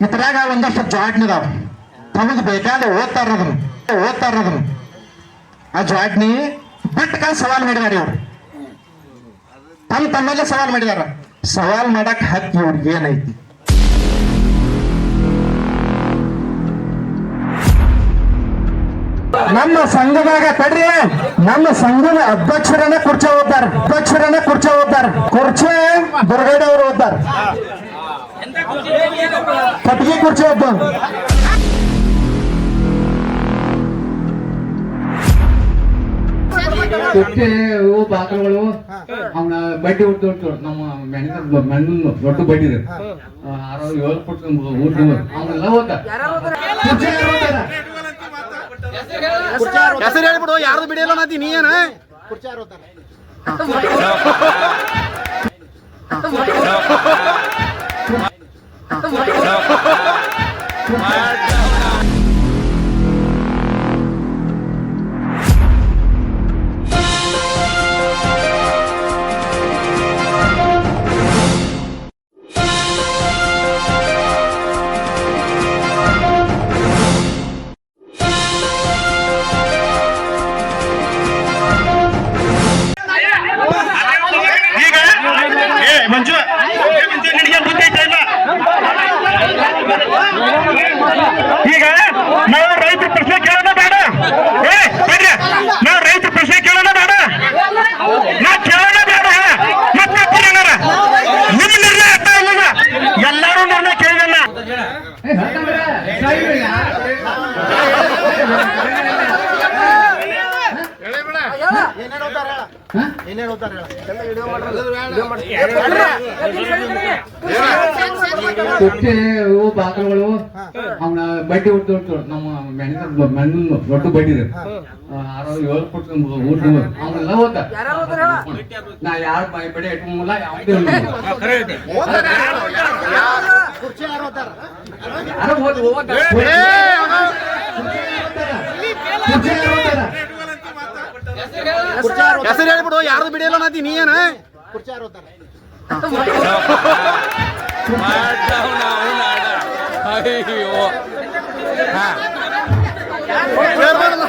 ಇದ್ರಾಗ ಒಂದಷ್ಟು ಜಾಡ್ನ್ ಅದಾವ ತಮಗ್ ಬೇಕಾದ ಓದ್ತಾರ ಅದನ್ನ ಓದ್ತಾರ ಅದನ್ನ ಆ ಜಾಡ್ನಿ ಬಿಟ್ಟು ಕಾಲ ಸವಾಲ್ ಮಾಡಿದಾರೆ ಇವ್ರು. ತಮ್ಮ ತಮ್ಮಲ್ಲೇ ಸವಾಲ್ ಮಾಡಿದಾರ. ಸವಾಲ್ ಮಾಡಕ್ ಹಕ್ಕಿ ಇವ್ರಿಗೆ ಏನೈತಿ? ನಮ್ಮ ಸಂಘದಾಗ ತಡ್ರಿ, ನಮ್ಮ ಸಂಘದ ಅಧ್ಯಕ್ಷರನ್ನ ಕುರ್ಚೆ ಓದ್ತಾರ ಅಧ್ಯಕ್ಷರನ್ನ ಕುರ್ಚೆ ಓದ್ತಾರ ಕುರ್ಚೆ ದುರ್ಗಡೆ ಅವರು ಓದ್ತಾರ ಕಟ್ಟಿಗೆ ಕುರ್ಚಿ ಇವು ಬಾಕಲ್ಗಳು ಅವನ ಬಡ್ಡಿ ನಮ್ಮ ಮಣ್ಣಿನ ದೊಡ್ಡ ಬಡ್ಡಿ ಇದೆ. ಆರು ಏಳು ಫುಟ್ ಊಟ ಅವನೆಲ್ಲ ಹೋದ ಕುರ್ಚಿ? ಹೆಸರು ಹೇಳ್ಬಿಡು ಯಾರ್ದು ಬಿಡಿಯಲ್ಲ ನದಿ ನೀ ಏನ? Guarda. ಕೊಟ್ಟೆ ಇವು ಬಾಕಲ್ಗಳು ಅವನ ಬಡ್ಡಿ ಹೊಡ್ತು ಹೊಡ್ತು ನಮ್ಮ ಮೆಣಸಿನ ಮಣ್ಣಿನ ದೊಡ್ಡ ಬಡ್ಡಿ ಇದೆ. ಆರು ಫುಟ್ ಊಟ ಅವನೆಲ್ಲ ಹೋದ ನಾ ಯಾರ ಬಾಯಿ ಇಟ್ಕೊಂಬಲ್ಲ, ಯಾವುದೇ ಯಾರು ಹೋದ್ ಹೋದ ಕುರ್ಚಿ ಯಾರು ಓದ್ತಾರ? ಹೆಸರು ಹೇಳ್ಬಿಡು ಯಾರ್ದು ಬಿಡಿಯಲ್ಲ ನದಿ ನೀ ಏನ ಅಯ್ಯೋ. ಹೇಳ್ಬಾರ್ದು.